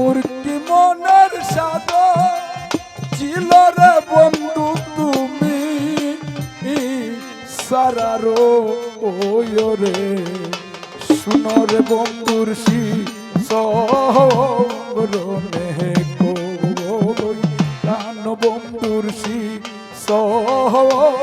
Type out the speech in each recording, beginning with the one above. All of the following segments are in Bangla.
মূর্তি মনের সাদ। ছিল রে বন্ধু তুমি সারারো শুনো রে বন্ধুর সি সরণে কই? কান বন্ধুর সি সরণে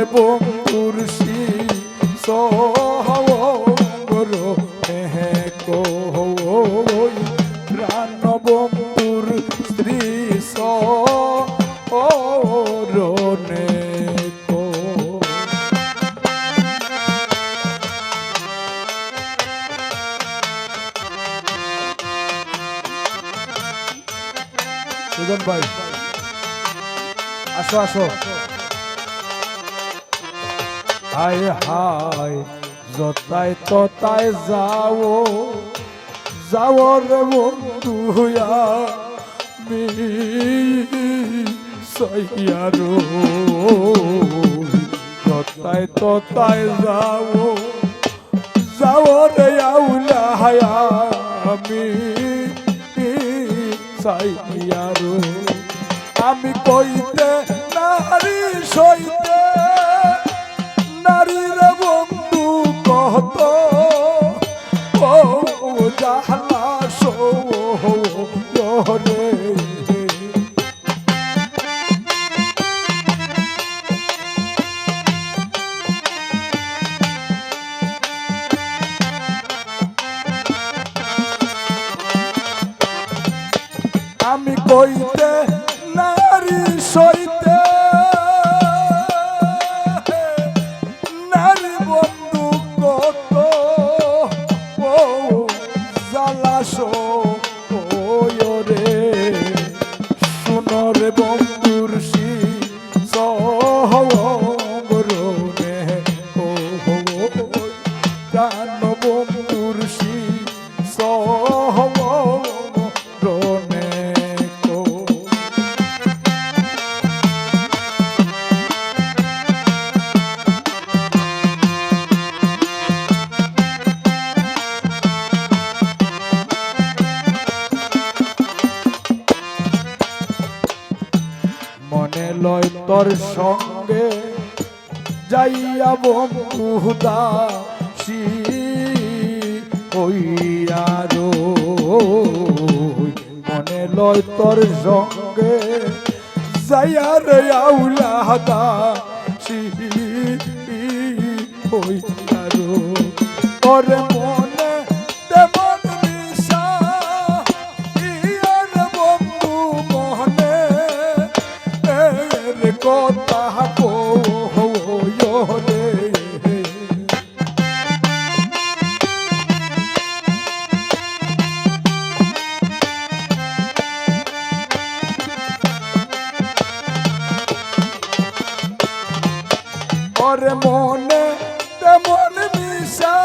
সুনরে বন্ধুর সি সহর মেহে কই প্রাণ বন্ধুর স্ত্রী সরণে সুজন ভাই আসো আসো। হায় হায় যতায় ততায় যাও যাও রে বন্ধু আমি সইয়ারো যতায় ততায় যাও যাও রে আউলা হায়া আমি সাইয়ারো আমি কইতে নারী সইতে আমি লয় তোর সঙ্গে যাইয়া বন্ধুদাসী হইয়ারো মনে লয় তোর সঙ্গে যাইয়া রে আউলাদাসী হইয়ারো ওরে ওরে মনে তেমন মিশা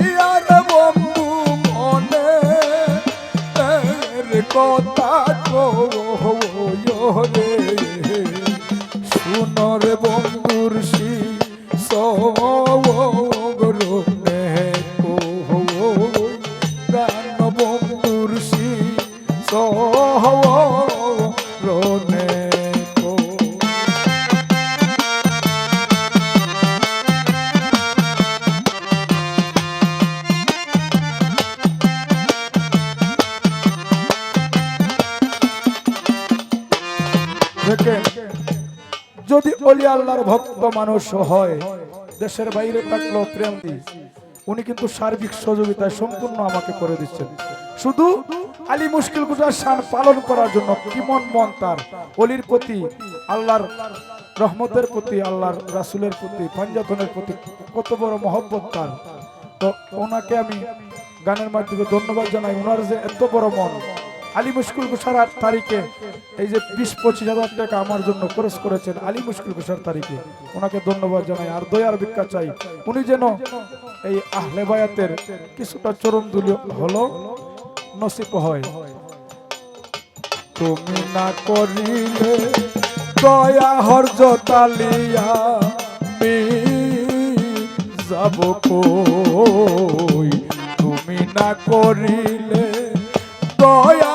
ইয়ার বন্ধু মনে? কথা কো রে দেখেন যদি অলি আল্লাহর ভক্ত মানুষ হয়, দেশের বাইরে থাকলেও প্রেম উনি কিন্তু সার্বিক সহযোগিতায় সম্পূর্ণ আমাকে করে দিচ্ছেন। শুধু আলী মুশকিল গুজার শান পালন করার জন্য কিমন মন তার? অলির প্রতি, আল্লাহর রহমতের প্রতি, আল্লাহর রাসুলের প্রতি, পাঞ্জাতনের প্রতি কত বড় মহব্বত তার। তো ওনাকে আমি গানের মাধ্যমে ধন্যবাদ জানাই। ওনার যে এত বড় মন আলী মুশকুল কুসার তারিখে, এই যে বিশ পঁচিশ হাজার টাকা আমার জন্য খরচ করেছেন আলী মুশকুল কুসার তারিখে, ওনাকে ধন্যবাদ জানাই। আর দয়ার ভিক্ষা চাই, উনি যেন এই আহলে বায়াতের কিছুটা চরণ দুলি হলো নসিব হয়। তুমি না করিলে দয়া হর্য মি যাব কই? তুমি না করিলে দয়া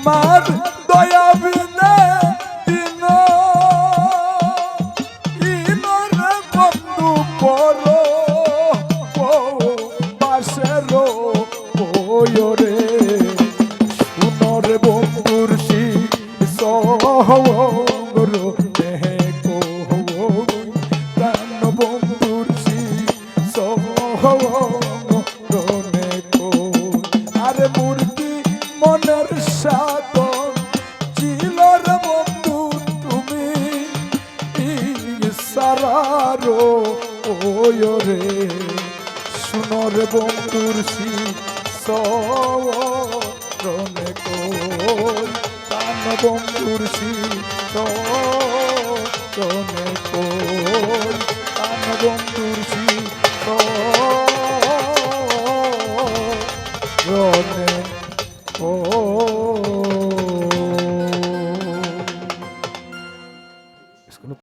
তোমার দয়া বিনে দিন। ইনর বন্ধু পর ও বাসের ওরে বন্ধুর শি সহর শুনর বন্ধুর সি সরণে কই? কান বন্ধুর সি সরণে কই?